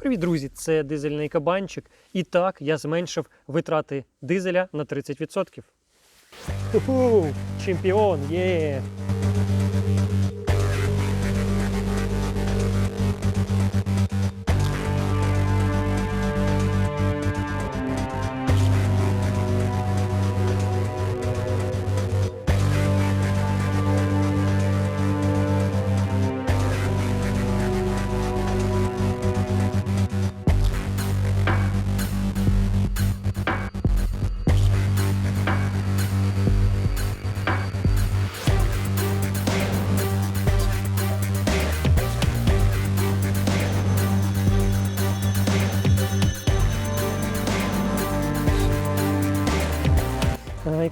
Привіт, друзі! Це дизельний кабанчик. І так я зменшив витрати дизеля на 30%. Ху-ху! Чемпіон! Є!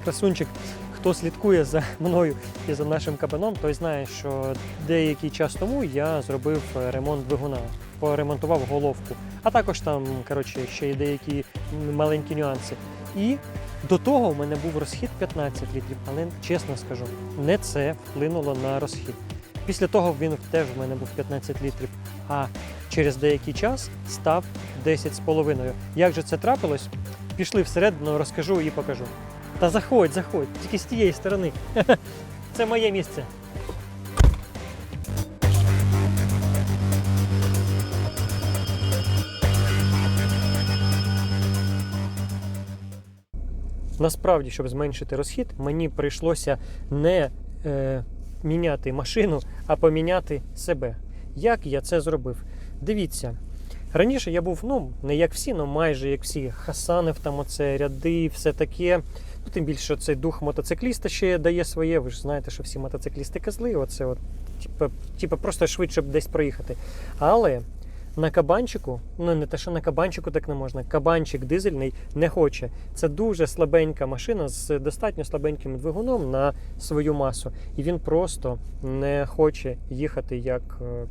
Красунчик. Хто слідкує за мною і за нашим кабаном, той знає, що деякий час тому я зробив е, ремонт двигуна, поремонтував головку, а також там коротше, ще й деякі маленькі нюанси. І до того в мене був розхід 15 літрів, але чесно скажу, не це вплинуло на розхід. Після того він теж в мене був 15 літрів, а через деякий час став 10,5. Як же це трапилось? Пішли всередину, розкажу і покажу. Та заходь, заходь, тільки з тієї сторони. Це моє місце. Насправді, щоб зменшити розхід, мені прийшлося не е, міняти машину, а поміняти себе. Як я це зробив? Дивіться. Раніше я був, ну, не як всі, але майже як всі. Хасанив там оце ряди, все таке. Ну, тим більше цей дух мотоцикліста ще дає своє. Ви ж знаєте, що всі мотоциклісти козли, оце от, типу, типу, просто швидше десь проїхати. Але на кабанчику, ну не те, що на кабанчику так не можна. Кабанчик дизельний не хоче. Це дуже слабенька машина з достатньо слабеньким двигуном на свою масу. І він просто не хоче їхати як е,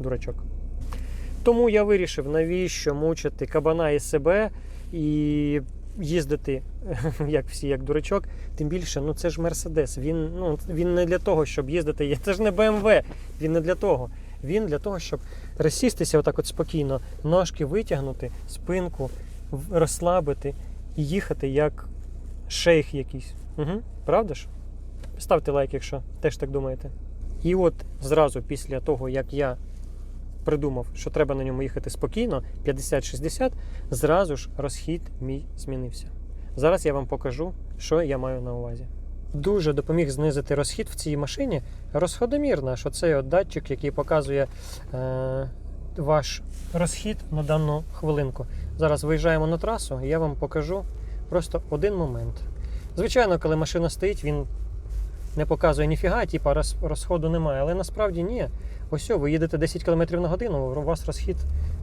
дурачок. Тому я вирішив, навіщо мучити кабана і себе і їздити, як всі, як дурачок. Тим більше, ну це ж Мерседес. Він, ну, він не для того, щоб їздити. Це ж не БМВ. Він не для того. Він для того, щоб розсістися отак от спокійно, ножки витягнути, спинку розслабити і їхати як шейх якийсь. Угу. Правда ж? Ставте лайк, якщо теж так думаєте. І от зразу після того, як я придумав, що треба на ньому їхати спокійно, 50-60, зразу ж розхід мій змінився. Зараз я вам покажу, що я маю на увазі. Дуже допоміг знизити розхід в цій машині розходомір наш. Оцей от датчик, який показує е, ваш розхід на дану хвилинку. Зараз виїжджаємо на трасу, і я вам покажу просто один момент. Звичайно, коли машина стоїть, він не показує ніфіга, типа розходу немає. Але насправді ні. Ось ви їдете 10 км на годину, у вас розхід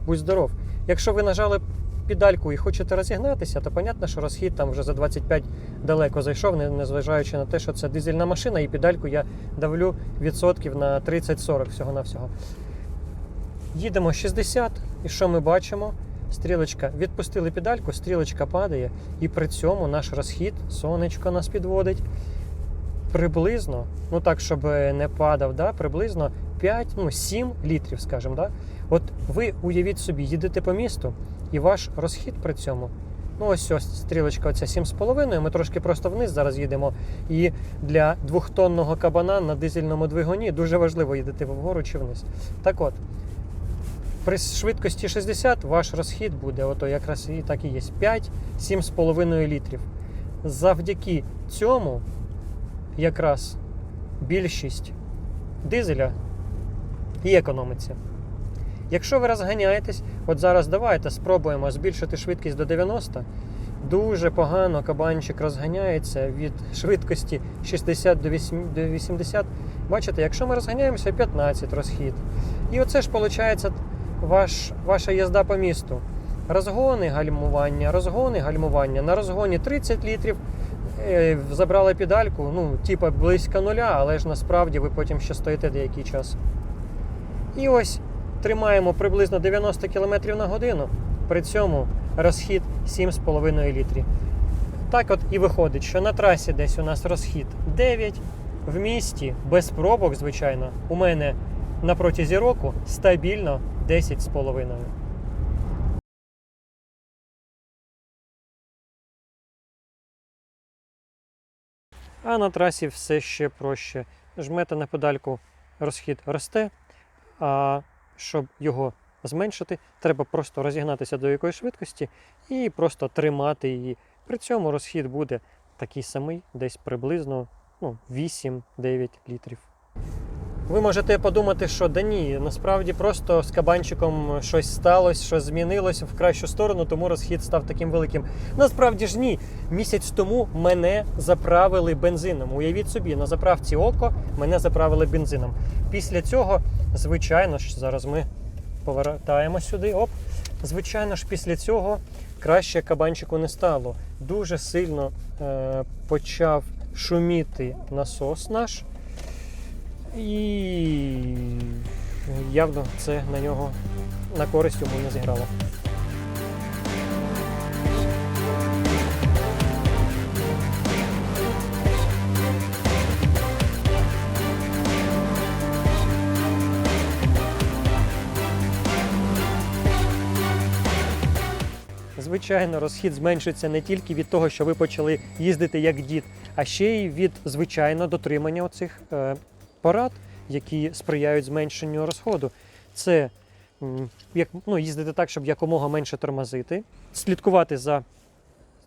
будь здоров. Якщо ви нажали педальку і хочете розігнатися, то понятно, що розхід там вже за 25 далеко зайшов, незважаючи на те, що це дизельна машина, і педальку я давлю відсотків на 30-40 всього-навсього. Їдемо 60, і що ми бачимо? Стрілочка, відпустили педальку, стрілочка падає, і при цьому наш розхід, сонечко нас підводить. Приблизно, ну так, щоб не падав, да, приблизно 5, ну 7 літрів, скажімо. Да? От ви уявіть собі, їдете по місту, і ваш розхід при цьому. Ну, ось ось стрілочка оця 7,5, ми трошки просто вниз зараз їдемо. І для двохтонного кабана на дизельному двигуні дуже важливо їдете вгору чи вниз. Так от, при швидкості 60 ваш розхід буде, ото якраз і так і є 5-7,5 літрів. Завдяки цьому якраз більшість дизеля і економиться. Якщо ви розганяєтесь, от зараз давайте спробуємо збільшити швидкість до 90. Дуже погано кабанчик розганяється від швидкості 60 до 8 до 80. Бачите, якщо ми розганяємося 15 розхід. І оце ж виходить ваш, ваша їзда по місту. Розгони, гальмування, розгони, гальмування. На розгоні 30 літрів. Е, Забрали педальку, ну, типа близько нуля, але ж насправді ви потім ще стоїте деякий час. І ось тримаємо приблизно 90 км на годину, при цьому розхід 7,5 літрів. Так от і виходить, що на трасі десь у нас розхід 9, в місті без пробок, звичайно, у мене на протязі року стабільно 10,5. А на трасі все ще проще. Жмете на педальку, розхід росте, а щоб його зменшити, треба просто розігнатися до якоїсь швидкості і просто тримати її. При цьому розхід буде такий самий, десь приблизно ну, 8-9 літрів. Ви можете подумати, що да ні, насправді просто з кабанчиком щось сталося, щось змінилось в кращу сторону, тому розхід став таким великим. Насправді ж ні. Місяць тому мене заправили бензином. Уявіть собі, на заправці око мене заправили бензином. Після цього, звичайно ж, зараз ми повертаємо сюди. Оп. Звичайно ж, після цього краще кабанчику не стало. Дуже сильно е, почав шуміти насос наш. І явно це на нього на користь йому не зіграло. Звичайно, розхід зменшиться не тільки від того, що ви почали їздити як дід, а ще й від звичайно дотримання оцих порад, які сприяють зменшенню розходу. Це як, ну, їздити так, щоб якомога менше тормозити, слідкувати за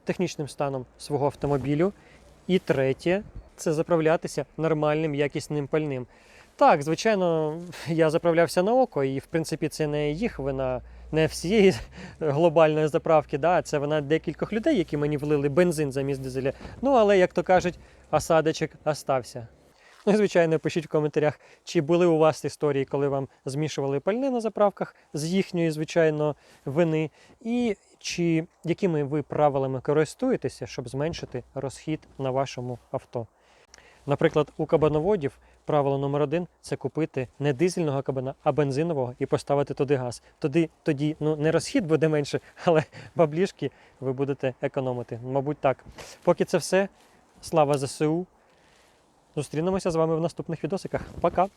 технічним станом свого автомобілю. І третє це заправлятися нормальним якісним пальним. Так, звичайно, я заправлявся на око, і в принципі це не їх вина, не всієї глобальної заправки, да, це вина декількох людей, які мені влили бензин замість дизеля. Ну, але, як то кажуть, осадочок остався. Ну і звичайно, пишіть в коментарях, чи були у вас історії, коли вам змішували пальне на заправках з їхньої, звичайно, вини, і чи якими ви правилами користуєтеся, щоб зменшити розхід на вашому авто. Наприклад, у кабановодів правило номер один це купити не дизельного кабана, а бензинового і поставити туди газ. Тоді, тоді ну, не розхід буде менше, але баблішки ви будете економити. Мабуть, так. Поки це все. Слава ЗСУ! Зустрінемося з вами в наступних відосиках. Пока!